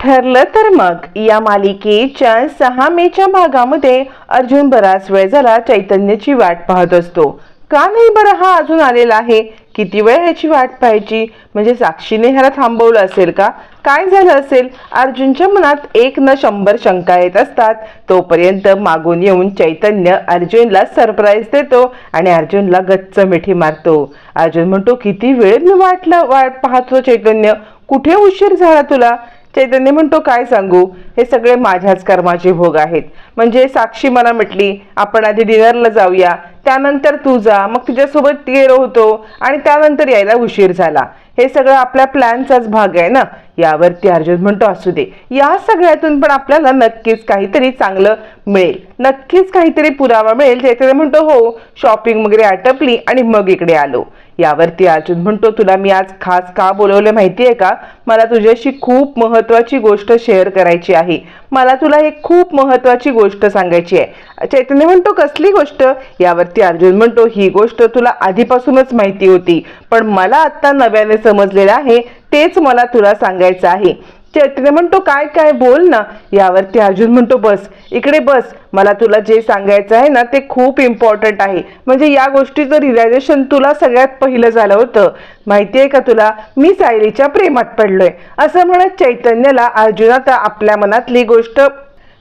ठरलं तर मग. या मालिकेच्या सहा मेच्या भागामध्ये अर्जुन बराच वेळ झाला चैतन्याची वाट पाहत असतो. का नाही बरं हा अजून आलेला आहे? किती वेळ ह्याची वाट पाहायची? म्हणजे साक्षीने ह्याला थांबवलं असेल का? काय झालं असेल? अर्जुनच्या मनात एक न शंभर शंका येत असतात. तोपर्यंत मागून येऊन चैतन्य अर्जुनला सरप्राईज देतो आणि अर्जुनला गच्च मिठी मारतो. अर्जुन म्हणतो किती वेळ मी वाटलं वाट पाहतो चैतन्य. कुठे उशीर झाला तुला? चैतन्य म्हणतो काय सांगू? हे सगळे माझ्याच कर्माचे भोग आहेत. म्हणजे साक्षी मला म्हटली आपण आधी डिनरला जाऊया. त्यानंतर तू जा. मग तिच्यासोबत गेलो होतो आणि त्यानंतर यायला उशीर झाला. हे सगळं आपल्या प्लॅनचाच भाग आहे ना? यावरती अर्जुन म्हणतो असू दे. या सगळ्यातून पण आपल्याला नक्कीच काहीतरी चांगलं मिळेल. नक्कीच काहीतरी पुरावा मिळेल. चैतन्य म्हणतो हो. शॉपिंग वगैरे आटपली आणि मग इकडे आलो. यावरती अर्जुन म्हणतो तुला मी आज खास का बोलवलं माहिती आहे का? मला तुझ्याशी खूप महत्वाची गोष्ट शेअर करायची आहे. मला तुला एक खूप महत्वाची गोष्ट सांगायची आहे. चैतन्य म्हणतो कसली गोष्ट? यावरती अर्जुन म्हणतो ही गोष्ट तुला आधीपासूनच माहिती होती पण मला आत्ता नव्याने समजलेलं आहे तेच मला तुला सांगायचं आहे. चैतन्य म्हणतो काय काय बोल ना. यावरती अर्जुन म्हणतो बस इकडे बस. मला तुला जे सांगायचं आहे ना ते खूप इम्पॉर्टंट आहे. म्हणजे या गोष्टीचं रिलायझेशन तुला सगळ्यात पहिलं झालं होतं. माहिती आहे का तुला? मी सायलीच्या प्रेमात पडलोय. असं म्हणत चैतन्याला अर्जुन आता आपल्या मनातली गोष्ट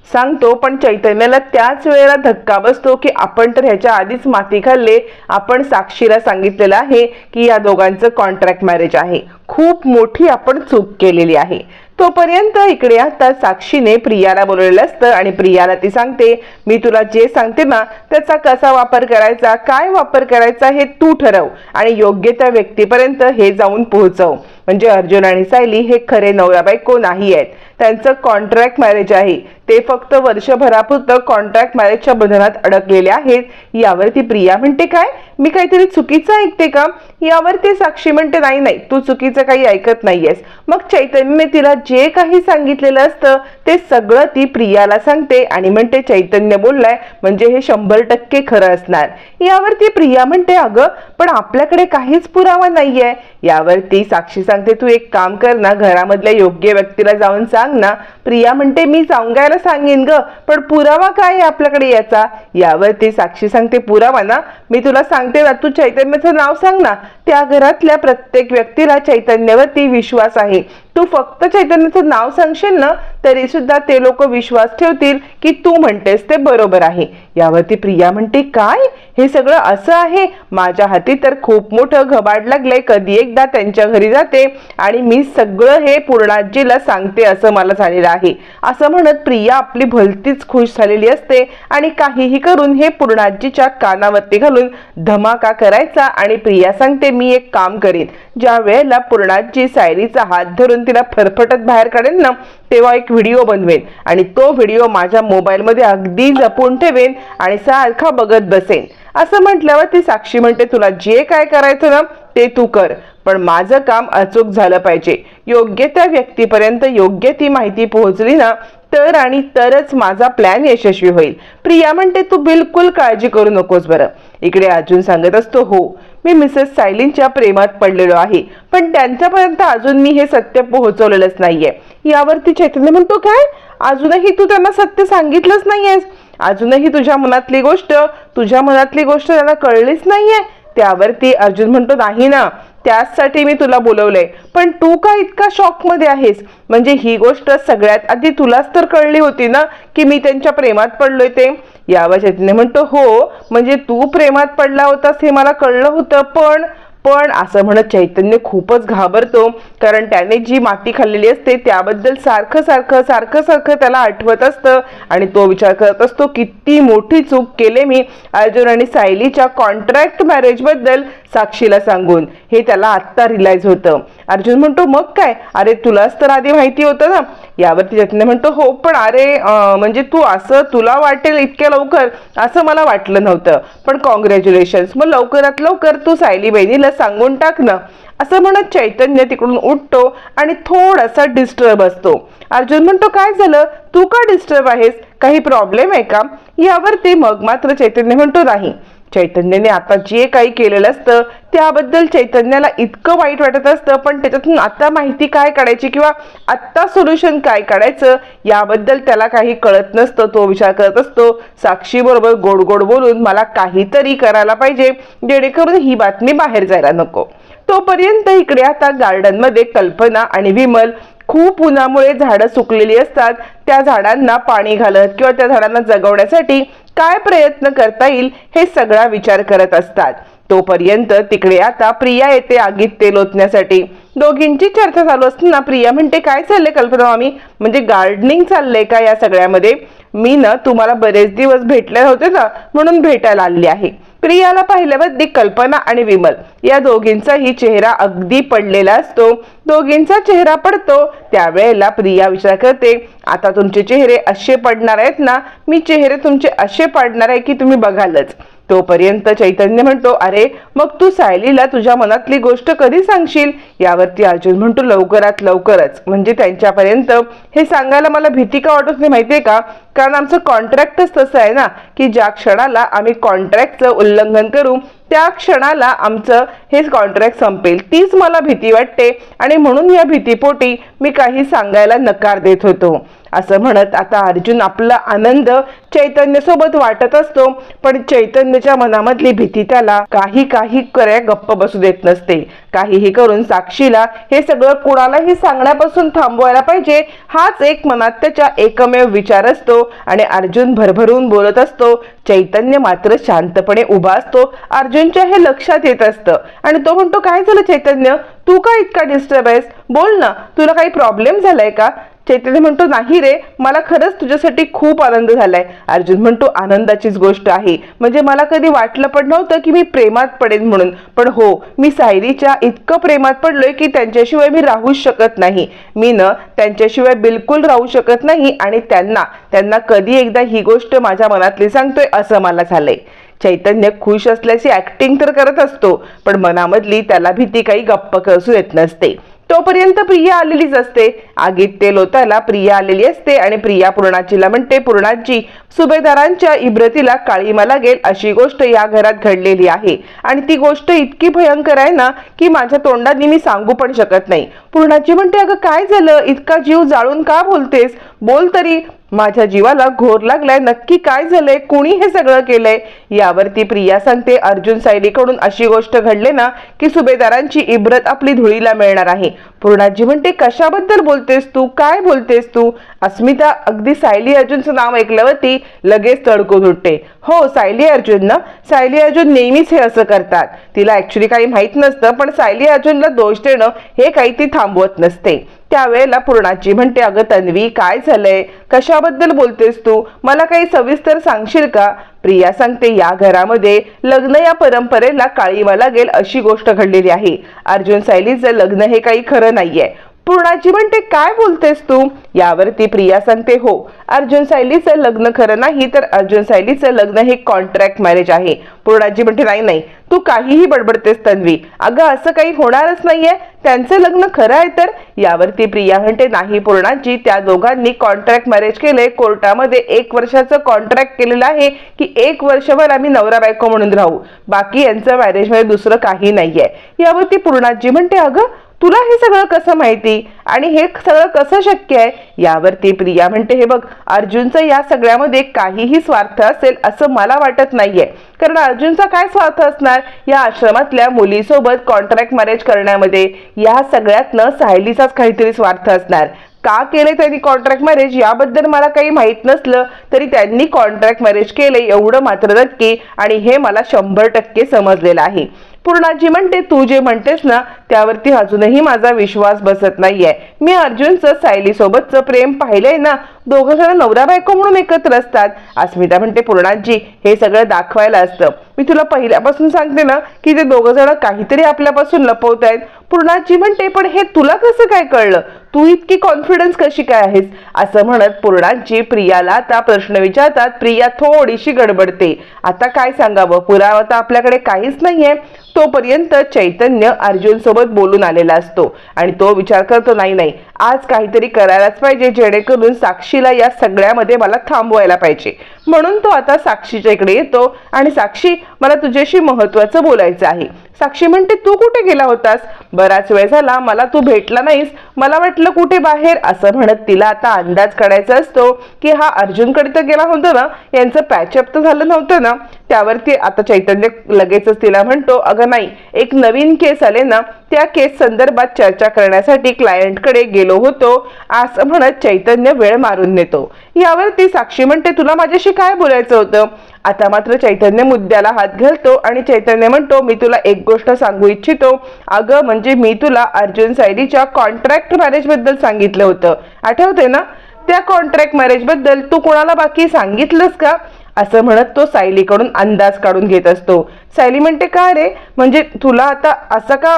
सांगतो पण चैतन्याला त्याच वेळेला धक्का बसतो की आपण तर ह्याच्या आधीच माती खाल्ले. आपण साक्षीला सांगितलेलं आहे की या दोघांचं कॉन्ट्रॅक्ट मॅरेज आहे. खूप मोठी आपण चूक केलेली आहे. तोपर्यंत इकडे आता साक्षीने प्रियाला बोलवलेलं असतं आणि प्रियाला ती सांगते मी तुला जे सांगते ना त्याचा कसा वापर करायचा काय वापर करायचा हे तू ठरव आणि योग्य त्या व्यक्तीपर्यंत हे जाऊन पोहोचव. म्हणजे अर्जुन आणि सायली हे खरे नवरा बायको नाही आहेत. त्यांचं कॉन्ट्रॅक्ट मॅरेज आहे. ते फक्त वर्षभरापुरतं कॉन्ट्रॅक्ट मॅरेजच्या बंधनात अडकलेले आहेत. यावरती प्रिया म्हणते काय? मी काहीतरी चुकीचं ऐकते का? यावरती साक्षी म्हणते नाही नाही तू चुकीचं काही ऐकत नाहीयेस. मग चैतन्यने तिला जे काही सांगितलेलं असतं ते सगळं ती प्रियाला सांगते आणि म्हणते चैतन्य बोललाय म्हणजे हे शंभर टक्के खरं असणार. यावरती प्रिया म्हणते अगं पण आपल्याकडे काहीच पुरावा नाहीये. यावरती साक्षी सांगते तू एक काम कर ना घरामधल्या योग्य व्यक्तीला जाऊन सांग ना. प्रिया म्हणते मी सांगायला सांगेन ग पण पुरावा काय आहे आपल्याकडे याचा? यावर ती साक्षी सांगते पुरावा ना मी तुला सांगते ना तू चैतन्याचं नाव सांग ना. त्या घरातल्या प्रत्येक व्यक्तीला चैतन्यावरती विश्वास आहे. तू फक्त चैतन्याचं नाव सांगशील ना तरी सुद्धा ते लोक विश्वास ठेवतील की तू म्हणतेस ते बरोबर आहे. यावरती प्रिया म्हणते काय? हे सगळं असं आहे? माझ्या हाती तर खूप मोठं घबाड लागलंय. कधी एकदा त्यांच्या घरी जाते आणि मी सगळं हे पूर्णाजीला सांगते असं मला झालेलं आहे. असं म्हणत प्रिया आपली भलतीच खुश झालेली असते आणि काहीही करून हे पूर्णाजीच्या कानावरती घालून धमाका करायचा आणि प्रिया सांगते मी एक काम करीन. ज्या वेळेला पूर्णाजी सायरीचा हात धरून तिला फरफटत बाहेर काढेन ना तेव्हा एक व्हिडिओ बनवेन. आणि तो व्हिडिओ माझ्या मोबाईलमध्ये अगदी जपून ठेवेन आणि सारखा बघत बसेन. असं म्हटल्यावर ती साक्षी म्हणते तुला जे काय करायचं ना ते तू कर. पण माझं काम अचूक झालं पाहिजे. योग्य त्या व्यक्तीपर्यंत योग्य ती माहिती पोहोचली ना तर आणि तरच माझा प्लॅन यशस्वी होईल. प्रिया म्हणते तू बिलकुल काळजी करू नकोस बरं. इकडे अर्जुन सांगत असतो हो मी मिसेस सायलींच्या प्रेमात पडलेलो आहे पण त्यांच्यापर्यंत अजून मी हे सत्य पोहोचवलेलंच नाहीये. यावरती चैतन्य म्हणतो काय? अजूनही तू त्यांना सत्य सांगितलंच नाहीयेस. अजूनही तुझ्या मनातली गोष्ट तुझ्या मनातली गोष्ट त्यांना कळलीच नाहीये. त्यावरती अर्जुन म्हणतो नाही ना त्याचसाठी मी तुला बोलवलंय. पण तू का इतका शॉकमध्ये आहेस? म्हणजे ही गोष्ट सगळ्यात आधी तुलाच तर कळली होती ना की मी त्यांच्या प्रेमात पडलोय ते? यावर चैतन्य म्हणतो हो म्हणजे तू प्रेमात पडला होतास हे मला कळलं होतं पण पण असं म्हणत चैतन्य खूपच घाबरतो कारण त्याने जी माती खाल्लेली असते त्याबद्दल सारखं सारखं सारखं सारखं त्याला आठवत असतं. आणि तो विचार करत असतो किती मोठी चूक केले मी अर्जुन आणि सायलीच्या कॉन्ट्रॅक्ट मॅरेजबद्दल साक्षीला सांगून. हे त्याला आत्ता रिलाईज होतं. अर्जुन म्हणतो मग काय? अरे तुलाच तर आधी माहिती होतं ना. यावरती चैतन्य म्हणतो हो पण अरे म्हणजे तू असं तुला वाटेल इतक्या लवकर? असं मला वाटलं नव्हतं. पण कॉंग्रॅच्युलेशन्स मग लवकरात लवकर तू सायली बहिणीला सांगून टाक ना. असं म्हणत चैतन्य तिकडून उठतो आणि थोडासा डिस्टर्ब असतो. अर्जुन म्हणतो काय झालं? तू का डिस्टर्ब आहेस? काही प्रॉब्लेम आहे का? यावरती मग मात्र चैतन्य म्हणतो नाही. चैतन्याने आता जे काही केलेलं असतं त्याबद्दल चैतन्याला इतकं वाईट वाटत असतं पण त्याच्यातून आता माहिती काय काढायची किंवा आत्ता सोल्युशन काय काढायचं याबद्दल त्याला काही कळत नसतं तो विचार करत असतो. साक्षीबरोबर गोड गोड बोलून मला काहीतरी करायला पाहिजे जेणेकरून ही बातमी बाहेर जायला नको. तोपर्यंत इकडे आता गार्डनमध्ये कल्पना आणि विमल खूप उन्हामुळे झाडं सुकलेली असतात. त्या झाडांना पाणी घालत किंवा त्या झाडांना जगवण्यासाठी काय प्रयत्न करता येईल हे सगळा विचार करत असतात. तोपर्यंत तिकडे आता प्रिया येते आगीत तेल ओतण्यासाठी. दोघींची चर्चा चालू असताना प्रिया म्हणते काय चाललंय कल्पना मामी? म्हणजे गार्डनिंग चाललंय का या सगळ्यामध्ये? मी ना तुम्हाला बरेच दिवस भेटले होते ना म्हणून भेटायला आली आहे. प्रियाला पाहिल्यावर कल्पना आणि विमल या दोघींचाही चेहरा अगदी पडलेला असतो. दोघींचा चेहरा पडतो त्यावेळेला प्रिया विचार करते आता तुमचे चेहरे असे पडणार आहेत ना? मी चेहरे तुमचे असे पडणार आहे की तुम्ही बघालच. तोपर्यंत चैतन्य म्हणतो अरे मग तू सायलीला तुझ्या मनातली गोष्ट कधी सांगशील? यावरती अर्जुन म्हणतो लवकरात लवकरच. म्हणजे त्यांच्यापर्यंत हे सांगायला मला भीती का वाटत नाही माहितीये का? कारण आमचं कॉन्ट्रॅक्टच तसं आहे ना की ज्या क्षणाला आम्ही कॉन्ट्रॅक्टचं उल्लंघन करू त्या क्षणाला आमचं हे कॉन्ट्रॅक्ट संपेल. तीच मला भीती वाटते आणि म्हणून या भीतीपोटी मी काही सांगायला नकार देत होतो. असं म्हणत आता अर्जुन आपला आनंद चैतन्यसोबत वाटत असतो पण चैतन्यच्या मनामधली भीती त्याला काही काही कर्या गप्प बसू देत नसते. काहीही करून साक्षीला हे सगळं कुणालाही सांगण्यापासून थांबवायला पाहिजे हाच एक मनात त्याच्या एकमेव विचार असतो. आणि अर्जुन भरभरून बोलत असतो चैतन्य मात्र शांतपणे उभा असतो अर्जुनच्या हे लक्षात येत असतं. आणि तो म्हणतो काय झालं चैतन्य? तू का इतका डिस्टर्ब आहेस? बोल ना तुला काही प्रॉब्लेम झालाय का? चैतन्य म्हणतो नाही रे मला खरंच तुझ्यासाठी खूप आनंद झालाय. अर्जुन म्हणतो आनंदाचीच गोष्ट आहे. म्हणजे मला कधी वाटलं पण नव्हतं की मी प्रेमात पडेन म्हणून. पण हो मी सायरीच्या इतकं प्रेमात पडलोय की त्यांच्याशिवाय मी राहूच शकत नाही. मी न त्यांच्याशिवाय बिलकुल राहू शकत नाही आणि त्यांना त्यांना कधी एकदा ही गोष्ट माझ्या मनातली सांगतोय असं मला झालंय. चैतन्य खुश असल्याची ऍक्टिंग तर करत असतो पण मनामधली त्याला भीती काही गप्प कसू येत नसते. तोपर्यंत प्रिया आलेलीच असते. आगीत तेल होतायला प्रिया आलेली असते आणि प्रिया पूर्णाजीला म्हणते पूर्णाजी सुभेदारांच्या इब्रतीला काळीमा लागेल अशी गोष्ट या घरात घडलेली आहे. आणि ती गोष्ट इतकी भयंकर आहे ना की माझ्या तोंडाने मी सांगू पण शकत नाही. पूर्णाची म्हणते अगं काय झालं? इतका जीव जाळून का बोलतेस? बोल तरी. माझ्या जीवाला घोर लागलाय. नक्की काय झालंय? कोणी हे सगळं केलंय? यावरती प्रिया सांगते अर्जुन सायलीकडून अशी गोष्ट घडले ना की सुभेदारांची इब्रत आपली धुळीला मिळणार आहे. पूर्णाजी म्हणते कशाबद्दल बोलतेस तू? काय बोलतेस तू? अस्मिता अगदी सायली अर्जुनचं नाव ऐकल्यावरती लगेच तडकून उठते. हो सायली अर्जुन ना? सायली अर्जुन नेहमीच हे असं करतात. तिला ऍक्च्युली काही माहीत नसतं पण सायली अर्जुनला दोष देणं हे काही ती थांबवत नसते. त्यावेळेला पूर्णाची म्हणते अगं तन्वी काय झालंय? कशाबद्दल बोलतेस तू? मला काही सविस्तर सांगशील का? प्रिया सांगते या घरामध्ये लग्न या परंपरेला काळीमा लागेल अशी गोष्ट घडलेली आहे. अर्जुन सायलीचं लग्न हे काही खरं नाहीये. पूर्णाजी म्हणते काय बोलतेस तू? यावरती प्रिया सांगते हो अर्जुन सायलीचं लग्न खरं नाही तर अर्जुन सायलीचं लग्न हे कॉन्ट्रॅक्ट मॅरेज आहे. पूर्णाजी म्हणते नाही नाही तू काहीही बडबडतेस तन्वी. अगं असं काही होणारच नाहीये. त्यांचं लग्न खरं आहे तर? यावरती प्रिया म्हणते नाही पूर्णाजी त्या दोघांनी कॉन्ट्रॅक्ट मॅरेज केले कोर्टामध्ये एक वर्षाचं कॉन्ट्रॅक्ट केलेलं आहे की एक वर्षभर आम्ही नवरा बायको म्हणून राहू. बाकी यांचं मॅरेजमध्ये दुसरं काही नाहीये. यावरती पूर्णाजी म्हणते अगं तुला हे सगळं कसं माहिती? आणि हे सगळं कसं शक्य आहे? यावरती प्रिया म्हणते हे बघ अर्जुनचं या सगळ्यामध्ये काहीही स्वार्थ असेल असं मला वाटत नाहीये. कारण अर्जुनचा काय स्वार्थ असणार? या आश्रमातल्या मुलीसोबत कॉन्ट्रॅक्ट मॅरेज करण्यामध्ये. या सगळ्यातनं सायलीचाच काहीतरी स्वार्थ असणार. का केले त्यांनी कॉन्ट्रॅक्ट मॅरेज याबद्दल मला काही माहीत नसलं तरी त्यांनी कॉन्ट्रॅक्ट मॅरेज केले एवढं मात्र नक्की आणि हे मला शंभर टक्के समजलेलं आहे. पूर्णाजी म्हणते तू जे म्हणतेस ना त्यावरती अजूनही माझा विश्वास बसत नाहीये. मी अर्जुनचं सायली सोबतचं प्रेम पाहिलंय ना दोघं जण नवरा बायको म्हणून एकत्र असतात. अस्मिता म्हणते पूर्णाजी हे सगळं दाखवायला असतं. मी तुला पहिल्यापासून सांगते ना की ते दोघं जण काहीतरी आपल्यापासून लपवत आहेत. पूर्णाजी म्हणते पण हे तुला कसं काय कळलं? तू इतकी कॉन्फिडन्स कशी काय आहेस? असं म्हणत पूर्णाजी प्रियाला आता प्रश्न विचारतात. प्रिया थोडीशी गडबडते. आता काय सांगावं? पुरावा तर आपल्याकडे काहीच नाहीये. तोपर्यंत चैतन्य अर्जुन सोबत बोलून आलेला असतो. आणि तो विचार करतो नाही नाही. आज काहीतरी करायलाच पाहिजे जेणेकरून साक्षी तिला या सगळ्यामध्ये मला थांबवायला पाहिजे. म्हणून तो आता साक्षीच्या इकडे येतो आणि साक्षी मला तुझ्याशी महत्वाचं बोलायचं आहे. साक्षी म्हणते तू कुठे गेला होतास? बराच वेळ झाला मला तू भेटला नाहीस. मला वाटलं कुठे बाहेर. असं म्हणत तिला आता अंदाज काढायचा असतो की हा अर्जुनकडे तर गेला होता ना यांचं पॅचअप तर झालं नव्हतं ना. त्यावरती आता चैतन्य लगेचच तिला म्हणतो अगं नाही एक नवीन केस आले ना त्या केस संदर्भात चर्चा करण्यासाठी क्लायंटकडे गेलो होतो. असं म्हणत चैतन्य वेळ मारून नेतो. यावरती साक्षी म्हणते तुला माझ्याशी काय बोलायचं होतं? आता मात्र चैतन्य मुद्द्याला हात घालतो आणि चैतन्य म्हणतो मी तुला एक गोष्ट सांगू इच्छितो. अगं म्हणजे मी तुला अर्जुन सायलीच्या कॉन्ट्रॅक्ट मॅरेजबद्दल सांगितलं होतं. आठवते ना? त्या कॉन्ट्रॅक्ट मॅरेजबद्दल तू कोणाला बाकी सांगितलंस का? असं म्हणत तो सायलीकडून अंदाज काढून घेत असतो. सायली म्हणते का रे? म्हणजे तुला आता असं का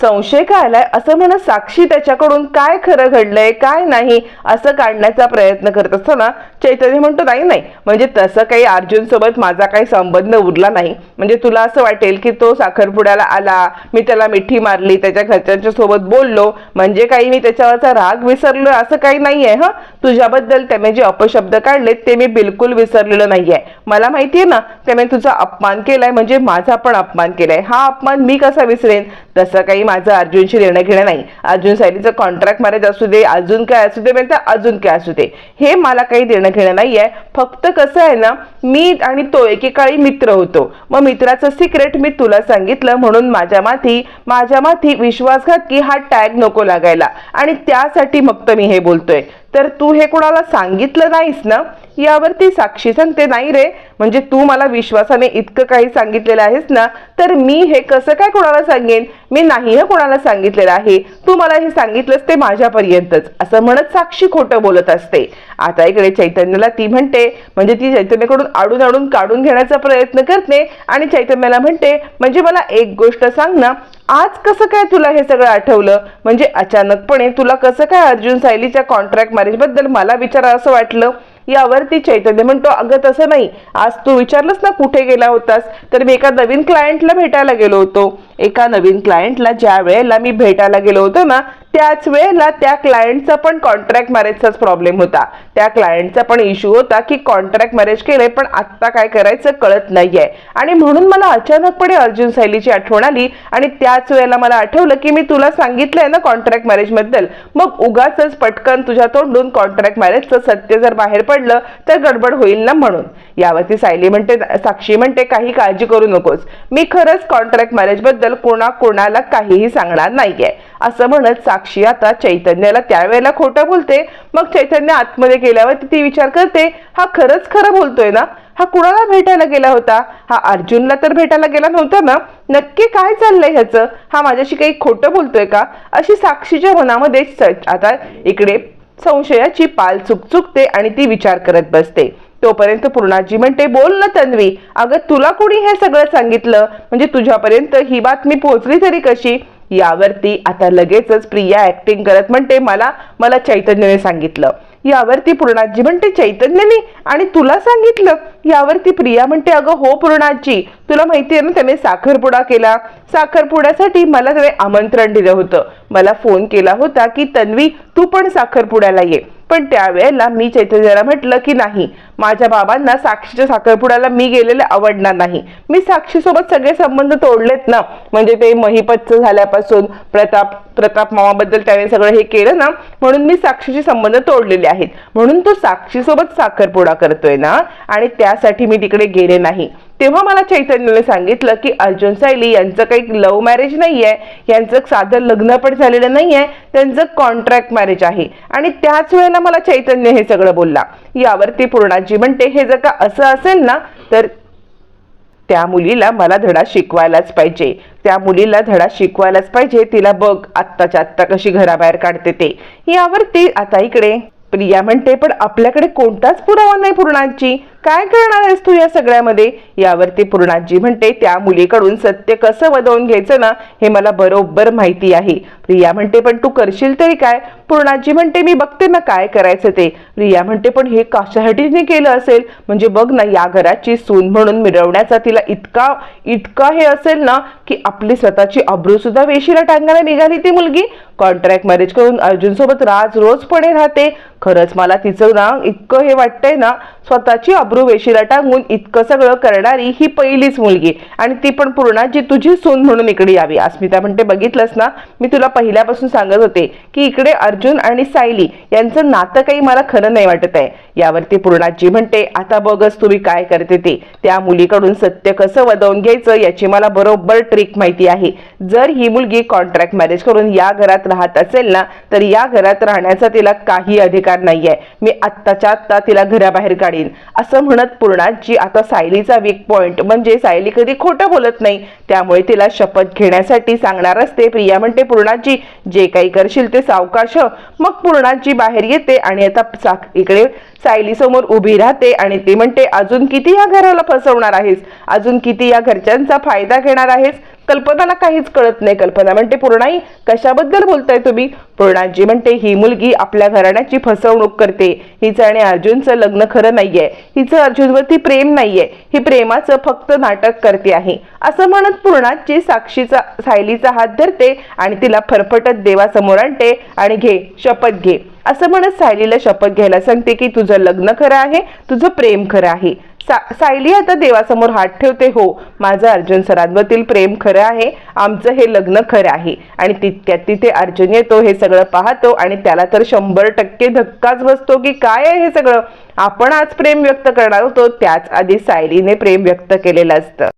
संशय काय आलाय? असं म्हणत साक्षी त्याच्याकडून काय खरं घडलंय काय नाही असं काढण्याचा प्रयत्न करत असताना चैतन्य म्हणतो नाही नाही. म्हणजे तसं काही अर्जुन सोबत माझा काही संबंध उरला नाही. म्हणजे तुला असं वाटेल की तो साखरपुड्याला आला मी त्याला मिठी मारली त्याच्या घरच्यांच्या सोबत बोललो म्हणजे काही मी त्याच्यावरचा राग विसरलो असं काही नाहीये हा? तुझ्याबद्दल त्याने जे अपशब्द काढलेत ते मी बिलकुल विसरलेलं नाहीये. मला माहितीये ना त्याने तुझा अपमान केलाय म्हणजे माझा पण अपमान केलाय. हा अपमान मी कसा विसरेन? तसं काही माझं अर्जुनशी देणं घेणं नाही. अर्जुन सायलीचं कॉन्ट्रॅक्ट मॅरेज असू दे अजून काय असू दे म्हणजे अजून काय असू दे. हे मला काही देणं घेणं नाहीये. फक्त कसं आहे ना मी आणि तो एकेकाळी मित्र होतो. मग मित्राचं सिक्रेट मी तुला सांगितलं म्हणून माझ्या माथी माझ्या माथी विश्वासघात की हा टॅग नको लागायला. आणि त्यासाठी मग मी हे बोलतोय. तर तू हे कोणाला सांगितलं नाहीस ना? यावर ती साक्षी सांगते नाही रे म्हणजे तू मला विश्वासाने इतकं काही सांगितलेलं आहेस ना तर मी हे कसं काय कोणाला सांगेन? मी नाही हे कोणाला सांगितलेलं आहे. तू मला हे सांगितलंस ते माझ्यापर्यंतच. असं म्हणत साक्षी खोटं बोलत असते. आता इकडे चैतन्याला ती म्हणते म्हणजे ती चैतन्यकडून आडून आडून काढून घेण्याचा प्रयत्न करते आणि चैतन्याला म्हणते म्हणजे मला एक गोष्ट सांग ना आज कसं काय तुला हे सगळं आठवलं? म्हणजे अचानकपणे तुला कसं काय अर्जुन सायलीच्या कॉन्ट्रॅक्ट मॅरेजबद्दल मला विचारा असं वाटलं? यावरती चैतन्य म्हणतो अगं तसं नाही. आज तू विचारलंस ना कुठे गेला होतास? तर मी एका नवीन क्लायंटला भेटायला गेलो होतो. एका नवीन क्लायंटला ज्या वेळेला मी भेटायला गेलो होतो ना त्याच वेळेला त्या क्लायंटचा पण कॉन्ट्रॅक्ट मॅरेजचाच प्रॉब्लेम होता. त्या क्लायंटचा पण इश्यू होता की कॉन्ट्रॅक्ट मॅरेज केलंय पण आत्ता काय करायचं कळत नाहीये. आणि म्हणून मला अचानकपणे अर्जुन सैलीची आठवण आली आणि त्याच वेळेला मला आठवलं की मी तुला सांगितलंय ना कॉन्ट्रॅक्ट मॅरेजबद्दल. मग उगाच पटकन तुझ्या तोंडून कॉन्ट्रॅक्ट मॅरेजचं सत्य जर बाहेर पडलं तर गडबड होईल ना म्हणून. यावरती सायली म्हणते साक्षी म्हणते काही काळजी करू नकोस. मी खरंच कॉन्ट्रॅक्ट मॅरेजबद्दल कोणा कोणाला काहीही सांगणार नाहीये. असं म्हणत साक्षी साक्षी आता चैतन्याला त्यावेळेला खोटं बोलते. मग चैतन्य आतमध्ये गेल्यावर ती विचार करते हा खरंच खरं बोलतोय ना? हा कुणाला भेटायला गेला होता? हा अर्जुनला तर भेटायला गेला नव्हता ना? नक्की काय चाललंय ह्याचं? हा माझ्याशी काही खोटं बोलतोय का? अशी साक्षीच्या मनामध्ये स- आता इकडे संशयाची पाल चुकचुकते आणि ती विचार करत बसते. तोपर्यंत पूर्णाजी म्हणते बोल ना तन्वी अगं तुला कोणी हे सगळं सांगितलं? म्हणजे तुझ्यापर्यंत ही बातमी पोहोचली तरी कशी? यावरती आता लगेचच प्रिया ऍक्टिंग करत म्हणते मला मला चैतन्यने सांगितलं. यावरती पूर्णाजी म्हणते चैतन्यने? आणि तुला सांगितलं? यावरती प्रिया म्हणते अगं हो पूर्णाजी तुला माहिती आहे ना त्याने साखरपुडा केला. साखरपुड्यासाठी मला त्याने आमंत्रण दिलं होतं. मला फोन केला होता की तन्वी तू पण साखरपुड्याला ये. पण त्यावेळेला मी चैतन्याला म्हटलं की नाही. माझ्या बाबांना साक्षीच्या साखरपुड्याला मी गेलेले आवडणार नाही. मी साक्षीसोबत सगळे संबंध तोडलेत ना. म्हणजे ते महिपतचं झाल्यापासून प्रताप प्रताप मामाबद्दल त्याने सगळं हे केलं ना म्हणून मी साक्षीचे संबंध तोडलेले आहेत. म्हणून तो साक्षीसोबत साखरपुडा करतोय ना. आणि त्या त्यासाठी मी तिकडे गेले नाही. तेव्हा मला चैतन्यने सांगितलं की अर्जुन सायली यांचं काही लव्ह मॅरेज नाहीये यांचं साधं लग्न पण झालेलं नाहीये त्यांचं कॉन्ट्रॅक्ट मॅरेज आहे. आणि त्याच वेळेला मला चैतन्य हे सगळं बोलला. यावरती पूर्णाजी म्हणते हे जर का असं असेल ना तर त्या मुलीला मला धडा शिकवायलाच पाहिजे. त्या मुलीला धडा शिकवायलाच पाहिजे. तिला बघ आत्ताच्या आत्ता कशी घराबाहेर काढते ते. यावरती आता इकडे प्रिया म्हणते पण आपल्याकडे कोणताच पुरावा नाही पूर्णांची काय करणार आहेस तू या सगळ्यामध्ये? यावरती पूर्णाजी म्हणते त्या मुलीकडून सत्य कसं वदवून घ्यायचं ना हे मला बरोबर माहिती आहे. रिया म्हणते पण तू करशील तरी काय? पूर्णाजी म्हणते मी बघते ना काय करायचं ते. रिया म्हणते पण हे कशासाठी केलं असेल? म्हणजे बघ ना या घराची सून म्हणून मिळवण्याचा तिला इतका इतका हे असेल ना की आपली स्वतःची अब्रू सुद्धा वेशीला टांगायला निघाली ती मुलगी. कॉन्ट्रॅक्ट मॅरेज करून अर्जुन सोबत राज रोजपणे राहते. खरंच मला तिचं ना इतकं हे वाटतंय ना स्वतःची अब्रू वेशीला टांगून इतकं सगळं करणारी ही पहिलीच मुलगी. आणि ती पण पूर्णाजी तुझी सून म्हणून इकडे यावी. अस्मिता म्हणते बघितलंस ना मी तुला पहिल्यापासून सांगत होते की इकडे अर्जुन आणि सायली यांचं नातं काही मला खरं नाही वाटत आहे. यावरती पूर्णाजी म्हणते आता बघच तुम्ही काय करते ते. त्या मुलीकडून सत्य कसं वदवून घ्यायचं याची मला बरोबर ट्रिक माहिती आहे. जर ही मुलगी कॉन्ट्रॅक्ट मॅरेज करून या घरात राहत असेल ना तर या घरात राहण्याचा तिला काही अधिकार नाहीये. मी आत्ताच्या आत्ता तिला घराबाहेर काढीन. असं म्हणत पूर्णाजी आता सायलीचा वीक पॉइंट म्हणजे सायली कधी खोटं बोलत नाही. त्यामुळे तिला शपथ घेण्यासाठी सांगणार असते प्रिया म्हणते पूर्णाजी जे काही करशील ते सावकाश. मग पूर्णाची बाहेर येते आणि आता इकडे सायली समोर उभी राहते आणि ती म्हणते अजून किती या घराला फसवणार आहेस? अजून किती या घरच्यांचा फायदा घेणार आहेस? कल्पनाला काहीच कळत नाही. कल्पना म्हणते पूर्णाई कशाबद्दल बोलताय तुम्ही? पूर्णाजी म्हणते ही मुलगी आपल्या घराण्याची फसवणूक करते. हिचं आणि अर्जुनचं लग्न खरं नाहीये. हिचं अर्जुनवरती प्रेम नाहीये. ही प्रेमाचं फक्त नाटक करते आहे. असं म्हणत पूर्णाजी साक्षीचा सायलीचा हात धरते आणि तिला फरफटत देवासमोर आणते आणि घे शपथ घे. असं म्हणत सायलीला शपथ घ्यायला सांगते की तुझं लग्न खरं आहे तुझं प्रेम खरं आहे. सा सायली आता देवासमोर हात ठेवते हो माझं अर्जुन सरांवरील प्रेम खरं आहे आमचं हे लग्न खरं आहे. आणि तितक्यात तिथे अर्जुन येतो हे सगळं पाहतो आणि त्याला तर शंभर टक्के धक्काच बसतो की काय आहे हे सगळं. आपण आज प्रेम व्यक्त करणार होतो त्याच आधी सायलीने प्रेम व्यक्त केलेलं असतं.